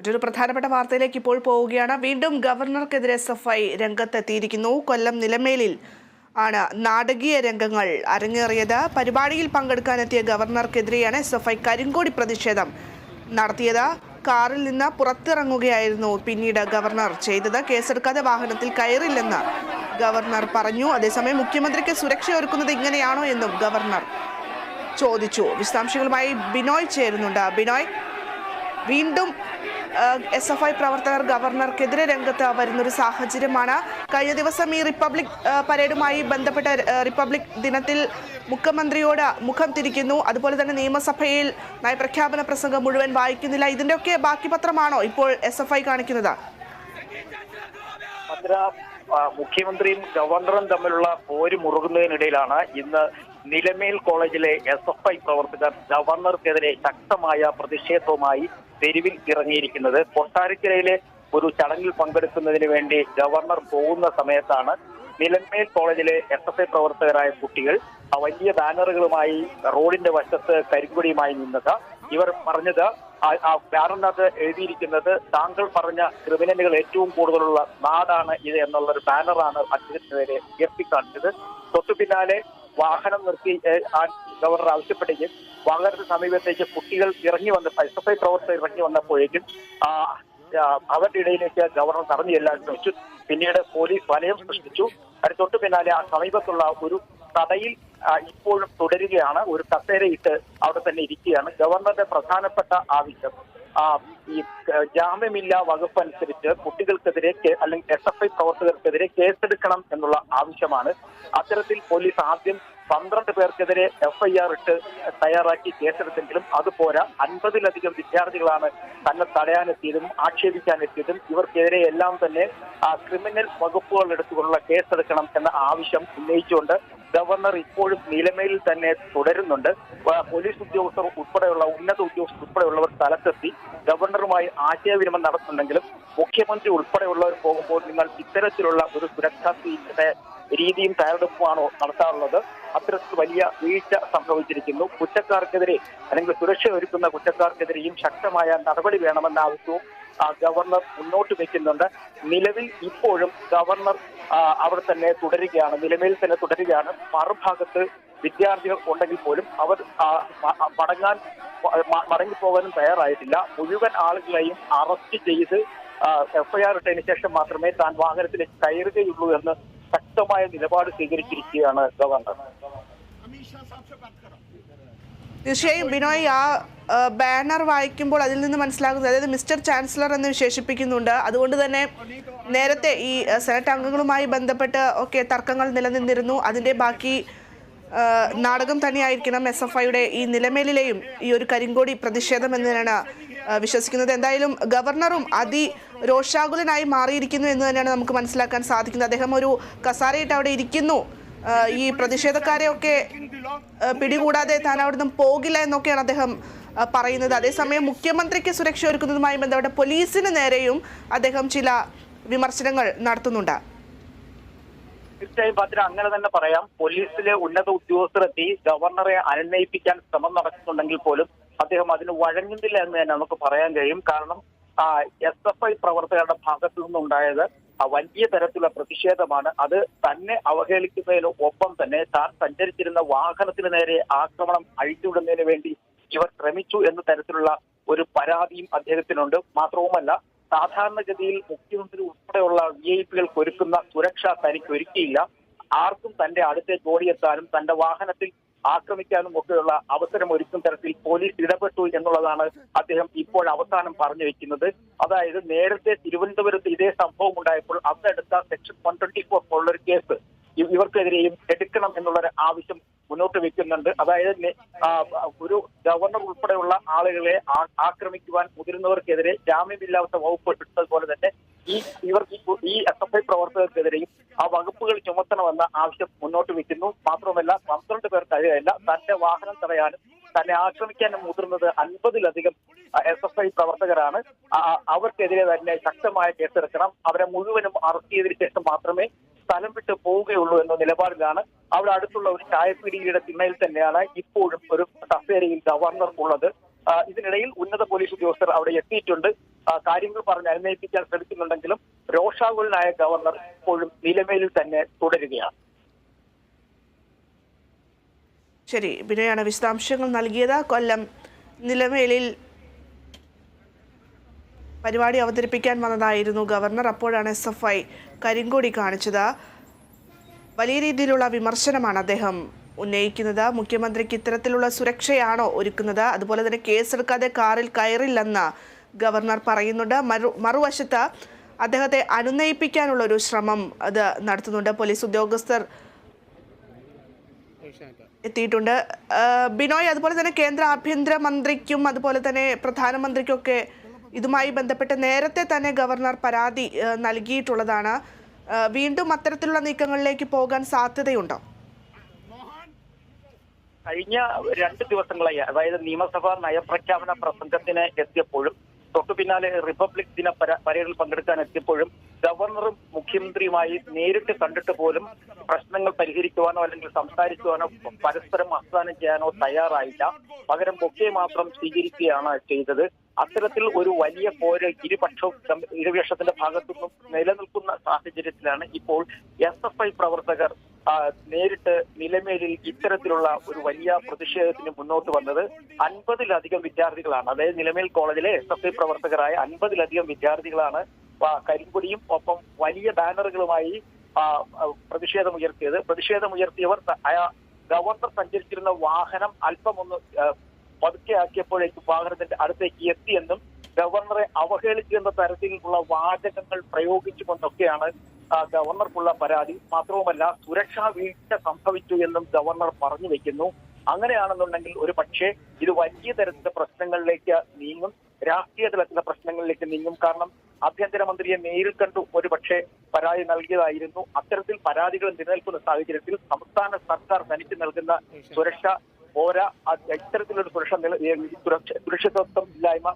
മറ്റൊരു പ്രധാനപ്പെട്ട വാർത്തയിലേക്ക് ഇപ്പോൾ പോവുകയാണ്. വീണ്ടും ഗവർണർക്കെതിരെ എസ് എഫ് ഐ രംഗത്തെത്തിയിരിക്കുന്നു. കൊല്ലം നിലമേലിൽ ആണ് നാടകീയ രംഗങ്ങൾ അരങ്ങേറിയത്. പരിപാടിയിൽ പങ്കെടുക്കാനെത്തിയ ഗവർണർക്കെതിരെയാണ് എസ് എഫ് ഐ കരിങ്കോടി പ്രതിഷേധം നടത്തിയത്. കാറിൽ നിന്ന് പുറത്തിറങ്ങുകയായിരുന്നു പിന്നീട് ഗവർണർ ചെയ്തത്. കേസെടുക്കാതെ വാഹനത്തിൽ കയറില്ലെന്ന് ഗവർണർ പറഞ്ഞു. അതേസമയം മുഖ്യമന്ത്രിക്ക് സുരക്ഷ ഒരുക്കുന്നത് ഇങ്ങനെയാണോ എന്നും ഗവർണർ ചോദിച്ചു. വിശദാംശങ്ങളുമായി ബിനോയ് ചേരുന്നുണ്ട്. ബിനോയ് വീണ്ടും എസ് എഫ് ഐ പ്രവർത്തകർ ഗവർണർക്കെതിരെ രംഗത്ത് വരുന്നൊരു സാഹചര്യമാണ്. കഴിഞ്ഞ ദിവസം ഈ റിപ്പബ്ലിക് പരേഡുമായി ബന്ധപ്പെട്ട റിപ്പബ്ലിക് ദിനത്തിൽ മുഖ്യമന്ത്രിയോട് മുഖം തിരിക്കുന്നു. അതുപോലെ തന്നെ നിയമസഭയിൽ നയപ്രഖ്യാപന പ്രസംഗം മുഴുവൻ വായിക്കുന്നില്ല. ഇതിന്റെയൊക്കെ ബാക്കി പത്രമാണോ ഇപ്പോൾ എസ് എഫ് ഐ കാണിക്കുന്നത്? മുഖ്യമന്ത്രിയും ഗവർണറും തമ്മിലുള്ള പോര് മുറുകുന്നതിനിടയിലാണ് ഇന്ന് നിലമേൽ കോളേജിലെ എസ് എഫ് ഐ പ്രവർത്തകർ ഗവർണർക്കെതിരെ ശക്തമായ പ്രതിഷേധവുമായി തെരുവിൽ ഇറങ്ങിയിരിക്കുന്നത്. കൊട്ടാരക്കരയിലെ ഒരു ചടങ്ങിൽ പങ്കെടുക്കുന്നതിന് വേണ്ടി ഗവർണർ പോകുന്ന സമയത്താണ് നിലമേൽ കോളേജിലെ എസ് എഫ് ഐ പ്രവർത്തകരായ കുട്ടികൾ വലിയ ബാനറുകളുമായി റോഡിന്റെ വശത്ത് കരിങ്കൊടിയുമായി നിന്നത്. ഇവർ പറഞ്ഞത് ആ- ബാനറിനകത്ത് എഴുതിയിരിക്കുന്നത് താങ്കൾ പറഞ്ഞ ക്രിമിനലുകൾ ഏറ്റവും കൂടുതലുള്ള നാടാണ് ഇത് എന്നുള്ള ഒരു ബാനറാണ് അദ്ദേഹത്തിനെതിരെ ഉയർത്തിക്കാണിച്ചത്. തൊട്ടു പിന്നാലെ വാഹനം നിർത്തി ഗവർണർ ആവശ്യപ്പെട്ടേക്കും വാഹനത്തിന് സമീപത്തേക്ക് കുട്ടികൾ ഇറങ്ങി വന്ന എസ് എഫ് ഐ പ്രവർത്തകർ ഇറങ്ങി വന്നപ്പോഴേക്കും അവരുടെ ഇടയിലേക്ക് ഗവർണർ നടന്നു ചെല്ലാൻ ശ്രമിച്ചു പിന്നീട് പോലീസ് വലയം സൃഷ്ടിച്ചു. അതിന് തൊട്ടു പിന്നാലെ ആ സമീപത്തുള്ള ഒരു തടയിൽ ഇപ്പോഴും തുടരുകയാണ്. ഒരു കസേരയിട്ട് അവിടെ തന്നെ ഇരിക്കുകയാണ്. ഗവർണറുടെ പ്രധാനപ്പെട്ട ആവശ്യം ഈ ജാമ്യമില്ലാ വകുപ്പ് അനുസരിച്ച് കുട്ടികൾക്കെതിരെ അല്ലെങ്കിൽ എസ് എഫ് ഐ പ്രവർത്തകർക്കെതിരെ കേസെടുക്കണം എന്നുള്ള ആവശ്യമാണ്. അത്തരത്തിൽ പോലീസ് ആദ്യം പന്ത്രണ്ട് പേർക്കെതിരെ എഫ്ഐആർ ഇട്ട് തയ്യാറാക്കി കേസെടുത്തെങ്കിലും അത് പോരാ. അൻപതിലധികം വിദ്യാർത്ഥികളാണ് തന്നെ തടയാനെത്തിയതും ആക്ഷേപിക്കാനെത്തിയതും ഇവർക്കെതിരെ എല്ലാം തന്നെ ക്രിമിനൽ വകുപ്പുകൾ എടുത്തുകൊണ്ടുള്ള കേസെടുക്കണം എന്ന ആവശ്യം ഉന്നയിച്ചുകൊണ്ട് ഗവർണർ ഇപ്പോഴും നിലമേലിൽ തന്നെ തുടരുന്നുണ്ട്. പോലീസ് ഉദ്യോഗസ്ഥർ ഉൾപ്പെടെയുള്ള ഉന്നത ഉദ്യോഗസ്ഥർ ഉൾപ്പെടെയുള്ളവർ സ്ഥലത്തെത്തി ഗവർണറുമായി ആശയവിനിമയം നടത്തുന്നുണ്ടെങ്കിലും മുഖ്യമന്ത്രി ഉൾപ്പെടെയുള്ളവർ പോകുമ്പോൾ നിങ്ങൾ ഇത്തരത്തിലുള്ള ഒരു സുരക്ഷാ സീറ്റിന്റെ രീതിയും തയ്യാറെടുപ്പുമാണോ നടത്താറുള്ളത്? അത്തരത്തിൽ വലിയ വീഴ്ച സംഭവിച്ചിരിക്കുന്നു. കുറ്റക്കാർക്കെതിരെ അല്ലെങ്കിൽ സുരക്ഷ ഒരുക്കുന്ന കുറ്റക്കാർക്കെതിരെയും ശക്തമായ നടപടി വേണമെന്ന ആവശ്യവും ഗവർണർ മുന്നോട്ട് വെക്കുന്നുണ്ട്. നിലവിൽ ഇപ്പോഴും ഗവർണർ അവിടെ തന്നെ തുടരുകയാണ്. നിലവിൽ തന്നെ തുടരുകയാണ്. മറുഭാഗത്ത് വിദ്യാർത്ഥികൾ ഉണ്ടെങ്കിൽ പോലും അവർ മടങ്ങാൻ മടങ്ങിപ്പോകാനും തയ്യാറായിട്ടില്ല. മുഴുവൻ ആളുകളെയും അറസ്റ്റ് ചെയ്ത് എഫ്ഐആർ ഇട്ടതിന് ശേഷം മാത്രമേ താൻ വാഹനത്തിലേക്ക് കയറുകയുള്ളൂ എന്ന് ശക്തമായ നിലപാട് സ്വീകരിച്ചിരിക്കുകയാണ് ഗവർണർ. തീർച്ചയായും ബിനോയ് ആ ബാനർ വായിക്കുമ്പോൾ അതിൽ നിന്ന് മനസ്സിലാകുന്നത് അതായത് മിസ്റ്റർ ചാൻസലർ എന്ന് വിശേഷിപ്പിക്കുന്നുണ്ട്. അതുകൊണ്ട് തന്നെ നേരത്തെ ഈ സെനറ്റ് അംഗങ്ങളുമായി ബന്ധപ്പെട്ട് ഒക്കെ തർക്കങ്ങൾ നിലനിന്നിരുന്നു. അതിന്റെ ബാക്കി നാടകം തന്നെയായിരിക്കണം എസ് എഫ് ഐയുടെ ഈ നിലമേലിലെയും ഈ ഒരു കരിങ്കോടി പ്രതിഷേധം എന്ന് തന്നെയാണ് വിശ്വസിക്കുന്നത്. എന്തായാലും ഗവർണറും അതി രോഷാകുലനായി മാറിയിരിക്കുന്നു എന്ന് തന്നെയാണ് നമുക്ക് മനസ്സിലാക്കാൻ സാധിക്കുന്നത്. അദ്ദേഹം ഒരു കസാരയിട്ട് അവിടെ ഇരിക്കുന്നു. ഈ പ്രതിഷേധക്കാരെയൊക്കെ പിടികൂടാതെ താൻ അവിടുന്ന് പോകില്ല എന്നൊക്കെയാണ് അദ്ദേഹം പറയുന്നത്. അതേസമയം മുഖ്യമന്ത്രിക്ക് സുരക്ഷ ഒരുക്കുന്നതുമായി ബന്ധപ്പെട്ട പോലീസിന് നേരെയും അദ്ദേഹം ചില വിമർശനങ്ങൾ നടത്തുന്നുണ്ട്. തീർച്ചയായും ഭദ്ര അങ്ങനെ തന്നെ പറയാം. പോലീസിലെ ഉന്നത ഉദ്യോഗസ്ഥരെത്തി ഗവർണറെ അനുനയിപ്പിക്കാൻ ശ്രമം നടക്കുന്നുണ്ടെങ്കിൽ പോലും അദ്ദേഹം അതിന് വഴങ്ങുന്നില്ല എന്ന് തന്നെ നമുക്ക് പറയാൻ കഴിയും. കാരണം എസ് എഫ് ഐ പ്രവർത്തകരുടെ ഭാഗത്തു നിന്നുണ്ടായത് വലിയ തരത്തിലുള്ള പ്രതിഷേധമാണ്. അത് തന്നെ അവഹേളിക്കുന്നതിന് ഒപ്പം തന്നെ താൻ സഞ്ചരിച്ചിരുന്ന വാഹനത്തിന് നേരെ ആക്രമണം അഴിച്ചുവിടുന്നതിന് വേണ്ടി ഇവർ ശ്രമിച്ചു എന്ന തരത്തിലുള്ള ഒരു പരാതിയും അദ്ദേഹത്തിനുണ്ട്. മാത്രവുമല്ല സാധാരണഗതിയിൽ മുഖ്യമന്ത്രി ഉൾപ്പെടെയുള്ള വി ഐ പികൾക്ക് ഒരുക്കുന്ന സുരക്ഷ തനിക്ക് ഒരുക്കിയില്ല. ആർക്കും തന്റെ അടുത്തേക്ക് ഓടിയെത്താനും തന്റെ വാഹനത്തിൽ ആക്രമിക്കാനും ഒക്കെയുള്ള അവസരം ഒരുക്കും തരത്തിൽ പോലീസ് ഇടപെട്ടു എന്നുള്ളതാണ് അദ്ദേഹം ഇപ്പോൾ അവസാനം പറഞ്ഞു വെക്കുന്നത്. അതായത് നേരത്തെ തിരുവനന്തപുരത്ത് ഇതേ സംഭവം ഉണ്ടായപ്പോൾ അന്നെടുത്ത സെക്ഷൻ വൺ ട്വന്റി ഫോർ പോലുള്ളൊരു കേസ് ഇവർക്കെതിരെയും എടുക്കണം എന്നുള്ള ആവശ്യം മുന്നോട്ട് വെക്കുന്നുണ്ട്. അതായത് ഒരു ഗവർണർ ഉൾപ്പെടെയുള്ള ആളുകളെ ആക്രമിക്കുവാൻ മുതിരുന്നവർക്കെതിരെ ജാമ്യമില്ലാത്ത വകുപ്പ് ഇട്ടതുപോലെ തന്നെ ഈ ഇവർ ഈ- എസ് എഫ് ഐ പ്രവർത്തകർക്കെതിരെയും ആ വകുപ്പുകൾ ചുമത്തണമെന്ന ആവശ്യം മുന്നോട്ട് വെക്കുന്നു മാത്രമല്ല പന്ത്രണ്ട് പേർ കഴിയല്ല തന്റെ വാഹനം തടയാനും തന്നെ ആക്രമിക്കാനും മുതിർന്നത് അൻപതിലധികം എസ് എഫ് ഐ പ്രവർത്തകരാണ്. അവർക്കെതിരെ തന്നെ ശക്തമായ കേസെടുക്കണം. അവരെ മുഴുവനും അറസ്റ്റ് ചെയ്തതിനു ശേഷം മാത്രമേ സ്ഥലം വിട്ട് പോവുകയുള്ളൂ എന്ന നിലപാടിലാണ്. അവിടെ അടുത്തുള്ള ഒരു ചായപ്പീടികയുടെ തിണ്ണയിൽ തന്നെയാണ് ഇപ്പോഴും ഒരു കസേരയിൽ ഗവർണർ ഉള്ളത്. ഇതിനിടയിൽ ഉന്നത പോലീസ് ഉദ്യോഗസ്ഥർ അവിടെ എത്തിയിട്ടുണ്ട്. കാര്യങ്ങൾ പറഞ്ഞ് അനുനയിപ്പിക്കാൻ ശ്രമിക്കുന്നുണ്ടെങ്കിലും രോഷാകുലനായ ഗവർണർ ഇപ്പോഴും നിലമേലിൽ തന്നെ തുടരുകയാണ്. ശരി ബിനോയാണ് വിശദാംശങ്ങൾ നൽകിയത്. കൊല്ലം നിലമേലിൽ പരിപാടി അവതരിപ്പിക്കാൻ വന്നതായിരുന്നു ഗവർണർ. അപ്പോഴാണ് എസ് എഫ് ഐ കരിങ്കൊടി കാണിച്ചത്. വലിയ രീതിയിലുള്ള വിമർശനമാണ് അദ്ദേഹം ഉന്നയിക്കുന്നത്. മുഖ്യമന്ത്രിക്ക് ഇത്തരത്തിലുള്ള സുരക്ഷയാണോ ഒരുക്കുന്നത്? അതുപോലെ തന്നെ കേസെടുക്കാതെ കാറിൽ കയറില്ലെന്ന് ഗവർണർ പറയുന്നുണ്ട്. മറു മറുവശത്ത് അദ്ദേഹത്തെ അനുനയിപ്പിക്കാനുള്ള ഒരു ശ്രമം അത് നടത്തുന്നുണ്ട്. പോലീസ് ഉദ്യോഗസ്ഥർ എത്തിയിട്ടുണ്ട്. ബിനോയ് അതുപോലെ തന്നെ കേന്ദ്ര ആഭ്യന്തരമന്ത്രിക്കും അതുപോലെ തന്നെ പ്രധാനമന്ത്രിക്കൊക്കെ ഇതുമായി ബന്ധപ്പെട്ട് നേരത്തെ തന്നെ ഗവർണർ പരാതി നൽകിയിട്ടുള്ളതാണ്. വീണ്ടും അത്തരത്തിലുള്ള നീക്കങ്ങളിലേക്ക് പോകാൻ സാധ്യതയുണ്ടോ? കഴിഞ്ഞ രണ്ട് ദിവസങ്ങളായി അതായത് നിയമസഭാ നയപ്രഖ്യാപന പ്രസംഗത്തിന് എത്തിയപ്പോഴും തൊട്ടു പിന്നാലെ റിപ്പബ്ലിക് ദിന പര- പരേഡിൽ പങ്കെടുക്കാൻ എത്തിയപ്പോഴും ഗവർണറും മുഖ്യമന്ത്രിയുമായി നേരിട്ട് കണ്ടിട്ട് പോലും പ്രശ്നങ്ങൾ പരിഹരിക്കുവാനോ അല്ലെങ്കിൽ സംസാരിക്കുവാനോ പരസ്പരം ആഹ്വാനം ചെയ്യാനോ തയ്യാറായില്ല. പകരം ബൊക്കെ മാത്രം സ്വീകരിക്കുകയാണ് ചെയ്തത്. അത്തരത്തിൽ ഒരു വലിയ പോര് ഇരുപക്ഷവും ഇരുപക്ഷത്തിന്റെ ഭാഗത്തുനിന്നും നിലനിൽക്കുന്ന സാഹചര്യത്തിലാണ് ഇപ്പോൾ എസ് എഫ് ഐ പ്രവർത്തകർ നേരിട്ട് നിലമേലിൽ ഇത്തരത്തിലുള്ള ഒരു വലിയ പ്രതിഷേധത്തിന് മുന്നോട്ട് വന്നത് അൻപതിലധികം വിദ്യാർത്ഥികളാണ്. അതായത് നിലമേൽ കോളേജിലെ എസ് എഫ് ഐ പ്രവർത്തകരായ അൻപതിലധികം വിദ്യാർത്ഥികളാണ് കരിമ്പൊടിയും ഒപ്പം വലിയ ബാനറുകളുമായി പ്രതിഷേധമുയർത്തിയത്. പ്രതിഷേധമുയർത്തിയവർ ഗവർണർ സഞ്ചരിച്ചിരുന്ന വാഹനം അല്പം ഒന്ന് ആ, പതുക്കെ ആക്കിയപ്പോഴേക്കും വാഹനത്തിന്റെ അടുത്തേക്ക് എത്തിയെന്നും ഗവർണറെ അവഹേളിക്കുന്ന തരത്തിലുള്ള വാചകങ്ങൾ പ്രയോഗിച്ചുകൊണ്ടൊക്കെയാണ് ഗവർണർക്കുള്ള പരാതി. മാത്രവുമല്ല സുരക്ഷാ വീഴ്ച സംഭവിച്ചു എന്നും ഗവർണർ പറഞ്ഞു വെക്കുന്നു. അങ്ങനെയാണെന്നുണ്ടെങ്കിൽ ഒരു പക്ഷേ ഇത് വലിയ തരത്തിലെ പ്രശ്നങ്ങളിലേക്ക് നീങ്ങും രാഷ്ട്രീയ തലത്തിലെ പ്രശ്നങ്ങളിലേക്ക് നീങ്ങും. കാരണം ആഭ്യന്തരമന്ത്രിയെ നേരിൽ കണ്ടു ഒരു പക്ഷേ പരാതി നൽകിയതായിരുന്നു. അത്തരത്തിൽ പരാതികൾ നിലനിൽക്കുന്ന സാഹചര്യത്തിൽ സംസ്ഥാന സർക്കാർ തനിക്ക് നൽകുന്ന സുരക്ഷ പോരാ ഇത്തരത്തിലൊരു സുരക്ഷ സുരക്ഷിതത്വം ഇല്ലായ്മ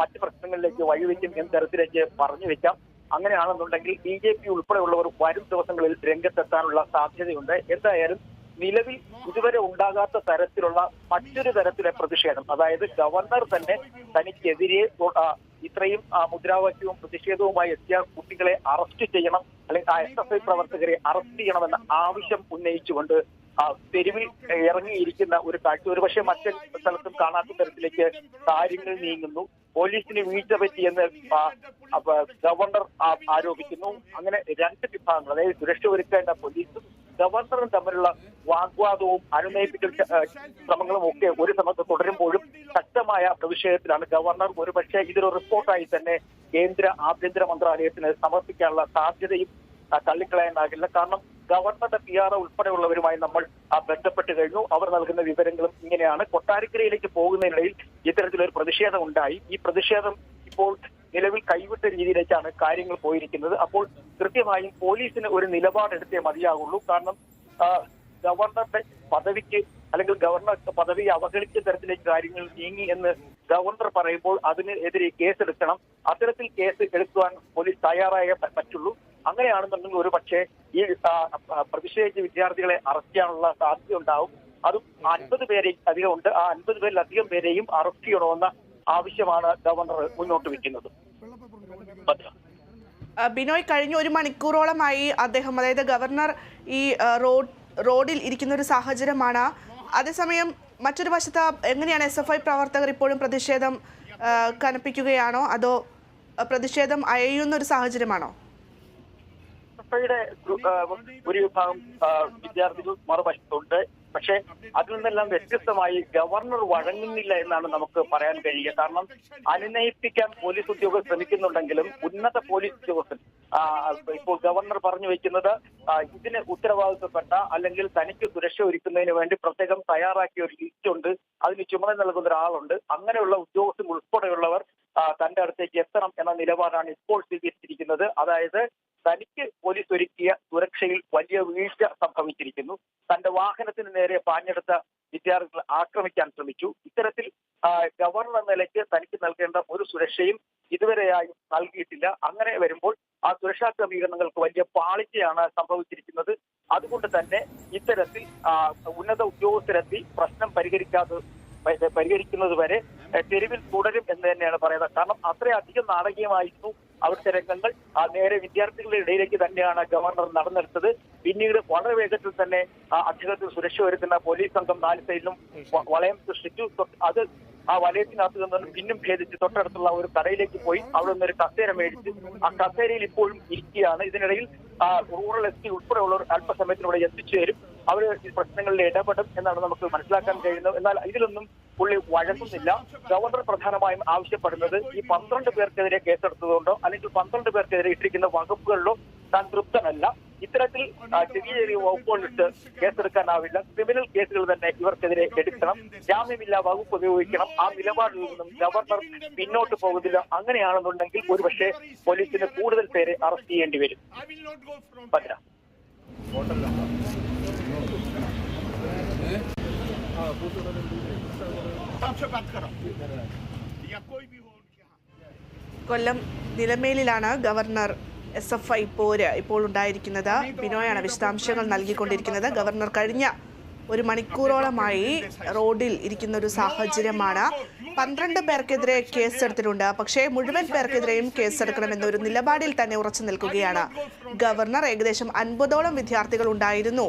മറ്റ് പ്രശ്നങ്ങളിലേക്ക് വഴിവെക്കും എന്ന തരത്തിലേക്ക് പറഞ്ഞു വെക്കാം. അങ്ങനെയാണെന്നുണ്ടെങ്കിൽ ബി ജെ പി ഉൾപ്പെടെയുള്ളവർ വരും ദിവസങ്ങളിൽ രംഗത്തെത്താനുള്ള സാധ്യതയുണ്ട്. എന്തായാലും നിലവിൽ ഇതുവരെ ഉണ്ടാകാത്ത തരത്തിലുള്ള മറ്റൊരു തരത്തിലെ പ്രതിഷേധം അതായത് ഗവർണർ തന്നെ തനിക്കെതിരെ ഇത്രയും മുദ്രാവാക്യവും പ്രതിഷേധവുമായി എത്തിയ കുട്ടികളെ അറസ്റ്റ് ചെയ്യണം അല്ലെങ്കിൽ എസ് എഫ് ഐ പ്രവർത്തകരെ അറസ്റ്റ് ചെയ്യണമെന്ന ആവശ്യം ഉന്നയിച്ചുകൊണ്ട് തെരുവിൽ ഇറങ്ങിയിരിക്കുന്ന ഒരു കാഴ്ച. ഒരുപക്ഷെ മറ്റ് സ്ഥലത്തും കാണാത്ത തരത്തിലേക്ക് കാര്യങ്ങൾ നീങ്ങുന്നു. പോലീസിന് വീഴ്ച പറ്റിയെന്ന് ഗവർണർ ആരോപിക്കുന്നു. അങ്ങനെ രണ്ട് വിഭാഗങ്ങൾ അതായത് സുരക്ഷ ഒരുക്കേണ്ട പോലീസും ഗവർണറും തമ്മിലുള്ള വാഗ്വാദവും അനുനയിപ്പിക്കൽ ശ്രമങ്ങളും ഒക്കെ ഒരു സമയത്ത് തുടരുമ്പോഴും ശക്തമായ പ്രതിഷേധത്തിലാണ് ഗവർണർ. ഒരുപക്ഷെ ഇതൊരു റിപ്പോർട്ടായി തന്നെ കേന്ദ്ര ആഭ്യന്തര മന്ത്രാലയത്തിന് സമർപ്പിക്കാനുള്ള സാധ്യതയും തള്ളിക്കളയാനാകില്ല. കാരണം ഗവർണറുടെ പി ആർ ഉൾപ്പെടെയുള്ളവരുമായി നമ്മൾ ബന്ധപ്പെട്ട് കഴിഞ്ഞു. അവർ നൽകുന്ന വിവരങ്ങളും ഇങ്ങനെയാണ്. കൊട്ടാരക്കരയിലേക്ക് പോകുന്നതിനിടയിൽ ഇത്തരത്തിലൊരു പ്രതിഷേധം ഉണ്ടായി ഈ പ്രതിഷേധം ഇപ്പോൾ നിലവിൽ കൈവിട്ട രീതിയിലേക്കാണ് കാര്യങ്ങൾ പോയിരിക്കുന്നത്. അപ്പോൾ കൃത്യമായും പോലീസിന് ഒരു നിലപാടെടുത്തേ മതിയാകുള്ളൂ. കാരണം ഗവർണറുടെ പദവിക്ക് അല്ലെങ്കിൽ ഗവർണർ പദവി അവഹേളിച്ച തരത്തിലേക്ക് കാര്യങ്ങൾ നീങ്ങി എന്ന് ഗവർണർ പറയുമ്പോൾ അതിനെതിരെ കേസെടുക്കണം. അത്തരത്തിൽ കേസ് എടുക്കുവാൻ പോലീസ് തയ്യാറായേ പറ്റുള്ളൂ. അങ്ങനെയാണെന്നുണ്ടെങ്കിൽ ഒരു പക്ഷേ ഈ പ്രതിഷേധിച്ച വിദ്യാർത്ഥികളെ അറസ്റ്റ് ചെയ്യാനുള്ള സാധ്യത ഉണ്ടാവും. അതും അൻപത് പേരെ അധികം ഉണ്ട്. ആ അൻപത് പേരിലധികം പേരെയും അറസ്റ്റ് ചെയ്യണമെന്ന ആവശ്യമാണ് ഗവർണർ മുന്നോട്ട് വെക്കുന്നത്. ബിനോയ് കഴിഞ്ഞ ഒരു മണിക്കൂറോളമായി അദ്ദേഹം അതായത് ഗവർണർ ഈ റോഡ് റോഡിൽ ഇരിക്കുന്ന ഒരു സാഹചര്യമാണ്. അതേസമയം മറ്റൊരു വശത്ത് എങ്ങനെയാണ് എസ് എഫ് ഐ പ്രവർത്തകർ ഇപ്പോഴും പ്രതിഷേധം കനപ്പിക്കുകയാണോ? അതോ പ്രതിഷേധം അയയുന്ന ഒരു സാഹചര്യമാണോ? സഭയുടെ ഒരു വിഭാഗം വിദ്യാർത്ഥികൾ മറുവശത്തുണ്ട്. പക്ഷേ അതിൽ നിന്നെല്ലാം വ്യത്യസ്തമായി ഗവർണർ വഴങ്ങുന്നില്ല എന്നാണ് നമുക്ക് പറയാൻ കഴിയുക. കാരണം അനുനയിപ്പിക്കാൻ പോലീസ് ഉദ്യോഗസ്ഥർ ശ്രമിക്കുന്നുണ്ടെങ്കിലും ഉന്നത പോലീസ് ഉദ്യോഗസ്ഥൻ ഇപ്പോൾ ഗവർണർ പറഞ്ഞു വെക്കുന്നത് ഇതിന് ഉത്തരവാദിത്തപ്പെട്ട അല്ലെങ്കിൽ തനിക്ക് സുരക്ഷ ഒരുക്കുന്നതിന് വേണ്ടി പ്രത്യേകം തയ്യാറാക്കിയ ഒരു ലിസ്റ്റ് ഉണ്ട്. അതിന് ചുമതല നൽകുന്ന ഒരാളുണ്ട്. അങ്ങനെയുള്ള ഉദ്യോഗസ്ഥർ ഉൾപ്പെടെയുള്ളവർ തന്റെ അടുത്തേക്ക് എത്തണം എന്ന നിലപാടാണ് ഇപ്പോൾ സ്വീകരിച്ചിരിക്കുന്നത്. അതായത് തനിക്ക് പോലീസ് ഒരുക്കിയ സുരക്ഷയിൽ വലിയ വീഴ്ച സംഭവിച്ചിരിക്കുന്നു. തന്റെ വാഹനത്തിന് നേരെ പാഞ്ഞെടുത്ത വിദ്യാർത്ഥികൾ ആക്രമിക്കാൻ ശ്രമിച്ചു. ഇത്തരത്തിൽ ഗവർണർ നിലയ്ക്ക് തനിക്ക് നൽകേണ്ട ഒരു സുരക്ഷയും ഇതുവരെയായും നൽകിയിട്ടില്ല. അങ്ങനെ വരുമ്പോൾ ആ സുരക്ഷാ ക്രമീകരണങ്ങൾക്ക് വലിയ പാളിച്ചയാണ് സംഭവിച്ചിരിക്കുന്നത്. അതുകൊണ്ട് തന്നെ ഇത്തരത്തിൽ ഉന്നത ഉദ്യോഗസ്ഥരെത്തി പ്രശ്നം പരിഹരിക്കാതെ പരിഹരിക്കുന്നത് വരെ തെരുവിൽ തുടരും എന്ന് തന്നെയാണ് പറയുന്നത്. കാരണം അത്രയധികം നാടകീയമായിരുന്നു അവിടുത്തെ രംഗങ്ങൾ നേരെ വിദ്യാർത്ഥികളുടെ ഇടയിലേക്ക് തന്നെയാണ് ഗവർണർ നടന്നെടുത്തത്. പിന്നീട് വളരെ വേഗത്തിൽ തന്നെ അദ്ദേഹത്തിന് സുരക്ഷ ഒരുക്കുന്ന പോലീസ് സംഘം നാല് സൈഡിലും വളയം സൃഷ്ടിച്ചു. അത് ആ വലയത്തിനകത്ത് നിന്നും പിന്നും ഭേദിച്ച് തൊട്ടടുത്തുള്ള ഒരു കടയിലേക്ക് പോയി അവിടെ നിന്ന് ഒരു കസേര മേടിച്ച് ആ കസേരയിൽ ഇപ്പോഴും ഇരിക്കുകയാണ്. ഇതിനിടയിൽ റൂറൽ എസ് പി ഉൾപ്പെടെയുള്ളവർ അല്പസമയത്തിലൂടെ എത്തിച്ചേരും അവർ ഈ പ്രശ്നങ്ങളിൽ ഇടപെടും എന്നാണ് നമുക്ക് മനസ്സിലാക്കാൻ കഴിയുന്നത്. എന്നാൽ ഇതിലൊന്നും പുള്ളി വഴങ്ങുന്നില്ല. ഗവർണർ പ്രധാനമായും ആവശ്യപ്പെടുന്നത് ഈ പന്ത്രണ്ട് പേർക്കെതിരെ കേസെടുത്തതുകൊണ്ടോ അല്ലെങ്കിൽ പന്ത്രണ്ട് പേർക്കെതിരെ ഇട്ടിരിക്കുന്ന വകുപ്പുകളിലോ താൻ തൃപ്തനല്ല. ഇത്തരത്തിൽ ചെറിയ ചെറിയ വകുപ്പുകളിട്ട് കേസെടുക്കാനാവില്ല. ക്രിമിനൽ കേസുകൾ തന്നെ ഇവർക്കെതിരെ എടുക്കണം. ജാമ്യമില്ലാ വകുപ്പ് ഉപയോഗിക്കണം. ആ നിലപാടിൽ നിന്നും ഗവർണർ പിന്നോട്ട് പോകുന്നില്ല. അങ്ങനെയാണെന്നുണ്ടെങ്കിൽ ഒരുപക്ഷെ പോലീസിന് കൂടുതൽ പേരെ അറസ്റ്റ് ചെയ്യേണ്ടി വരും. കൊല്ലം നിലമേലിലാണ് ഗവർണർ എസ് എഫ് ഐ പോര് ഇപ്പോൾ ഉണ്ടായിരിക്കുന്നത്. ബിനോയാണ് വിശദാംശങ്ങൾ നൽകിക്കൊണ്ടിരിക്കുന്നത്. ഗവർണർ കഴിഞ്ഞ ഒരു മണിക്കൂറോളമായി റോഡിൽ ഇരിക്കുന്ന ഒരു സാഹചര്യമാണ്. പന്ത്രണ്ട് പേർക്കെതിരെ കേസെടുത്തിട്ടുണ്ട്. പക്ഷേ മുഴുവൻ പേർക്കെതിരെയും കേസെടുക്കണമെന്ന ഒരു നിലപാടിൽ തന്നെ ഉറച്ചു നിൽക്കുകയാണ്. ഗവർണർ ഏകദേശം അൻപതോളം വിദ്യാർത്ഥികൾ ഉണ്ടായിരുന്നു.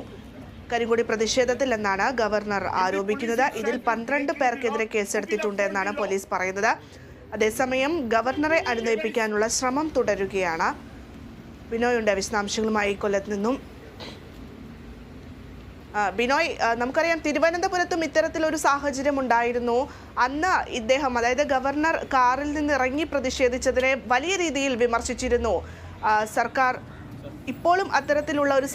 കരിങ്കൊടി പ്രതിഷേധത്തിൽ എന്നാണ് ഗവർണർ ആരോപിക്കുന്നത്. ഇതിൽ പന്ത്രണ്ട് പേർക്കെതിരെ കേസെടുത്തിട്ടുണ്ട് എന്നാണ് പോലീസ് പറയുന്നത്. അതേസമയം ഗവർണറെ അനുനയിപ്പിക്കാനുള്ള ശ്രമം തുടരുകയാണ്. ബിനോയുണ്ട് വിശദാംശങ്ങളുമായി കൊല്ലത്ത് നിന്നും. ബിനോയ് നമുക്കറിയാം തിരുവനന്തപുരത്തും ഇത്തരത്തിലൊരു സാഹചര്യം ഉണ്ടായിരുന്നു അന്ന് ഇദ്ദേഹം അതായത് ഗവർണർ കാറിൽ നിന്ന് ഇറങ്ങി പ്രതിഷേധിച്ചതിനെ വലിയ രീതിയിൽ വിമർശിച്ചിരുന്നു. സർക്കാർ ഇപ്പോഴും അത്തരത്തിലുള്ള ഒരു